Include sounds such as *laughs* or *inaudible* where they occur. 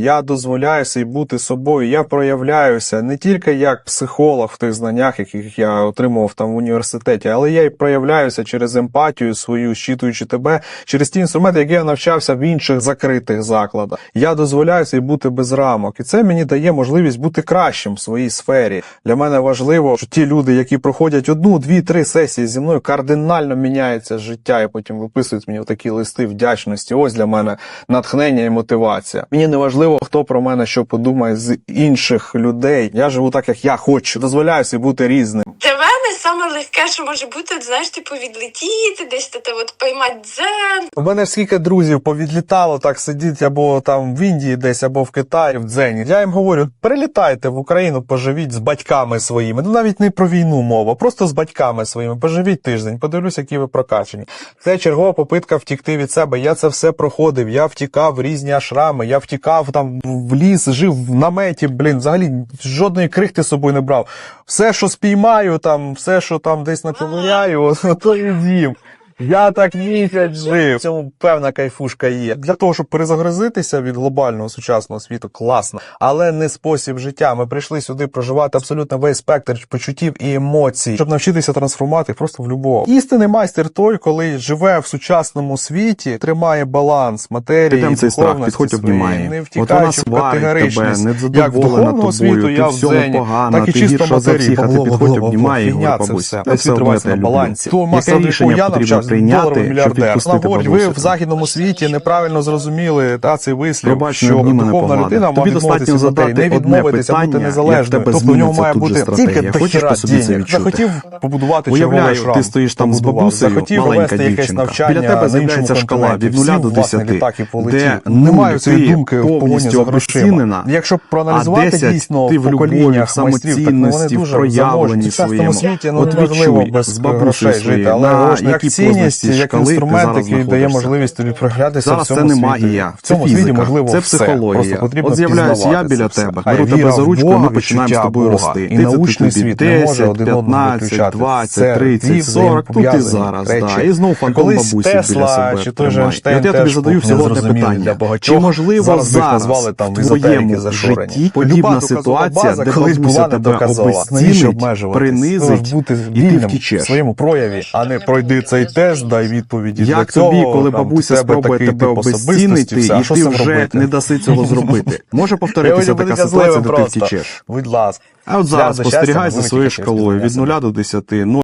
Я дозволяю собі бути собою. Я проявляюся не тільки як психолог в тих знаннях, яких я отримував там в університеті, але я й проявляюся через емпатію свою, щитуючи тебе, через ті інструменти, які я навчався в інших закритих закладах. Я дозволяю собі бути без рамок, і це мені дає можливість бути кращим в своїй сфері. Для мене важливо, що ті люди, які проходять одну, дві, три сесії зі мною, кардинально міняється життя, і потім виписують мені такі листи вдячності. Ось для мене натхнення і мотивація. Мені не важливо, хто про мене що подумає з інших людей. Я живу так, як я хочу. Дозволяю собі бути різним. Для мене саме легке, що може бути, знаєш, типу, відлетіти, десь та от поймати дзен. У мене ж скільки друзів повідлітало так сидіть або там в Індії десь, або в Китаї, в Дзені. Я їм говорю, прилітайте в Україну, поживіть з батьками своїми. Ну навіть не про війну мова, просто з батьками своїми. Поживіть тиждень, подивлюсь, які ви прокачені. Це чергова попитка втікти від себе. Я це все проходив. Я втікав в різні ашрами, я втікав там в ліс, жив в наметі. Блін, взагалі жодної крихти з собою не брав. Все, що спіймаю, там, все, що там десь наковиряю, *laughs* то і з'їм. Я так місяць жив. В цьому певна кайфушка є. Для того, щоб перезагрузитися від глобального сучасного світу, класно, але не спосіб життя. Ми прийшли сюди проживати абсолютно весь спектр почуттів і емоцій, щоб навчитися трансформувати їх просто в любов. Істинний майстер той, коли живе в сучасному світі, тримає баланс матерії, Підемо цей страх, підходь, своєї, обнімай. не втікаючи в сварить тебе, категоричність, як в духовного світу, я в дзені, погана, так і чисто гірша за матерії. всіх, а ти Бла-бла-бла-бла, підходь, обнімай і це бабусь, все. та Це все одно на балансі. То маса, до я навчався, прийняти, щоб мільярдер. відпустити Вона говорить, ви в західному світі неправильно зрозуміли та цей вислів, Пробач, що духовна людина має відмовитися матерії, не відмовитися, бути питання, як незалежною. Тобто в нього має бути тільки Хочеш по собі це денег. відчути? Захотів побудувати Уявляю, ти стоїш там з бабусею, захотів маленька дівчинка. Біля тебе з'являється шкала від нуля Сів до 10, літак і полетів. де Немає цієї думки повністю обезцінена, Якщо проаналізувати а 10 дійсно ти в любові, в ну, самоцінності, в проявленні своєму. ну, От відчуй з бабусею своєю, на як якій позначці як шкали інструмент, зараз який дає можливість тобі проглядатися в Зараз це не світі. магія, В цьому світі можливо це все. психологія. Просто От з'являюсь я біля тебе, беру тебе за ручку, Бога, ми починаємо з тобою рости. І Ти научний тобі світ не може 10, 15, 20, 30, 40, тут і зараз, да. І знов фантом бабусі біля себе чи той же. Ейнштейн я тобі задаю всього одне питання. Чи можливо Зараз зараз в твоєму житті подібна ситуація, де колись бабуся тебе. Обезцінить, принизить, і ти втічеш. в своєму прояві, а не пройди цей тест, дай відповіді. Як Для цього, тобі, коли там, бабуся тебе спробує тебе обезцінити, все. І ти вже не даси цього зробити? *laughs* Може повторитися така ситуація, де ти втічеш. Будь ласка. А от зараз спостерігай за своєю шкалою від піднесення. 0 до 10.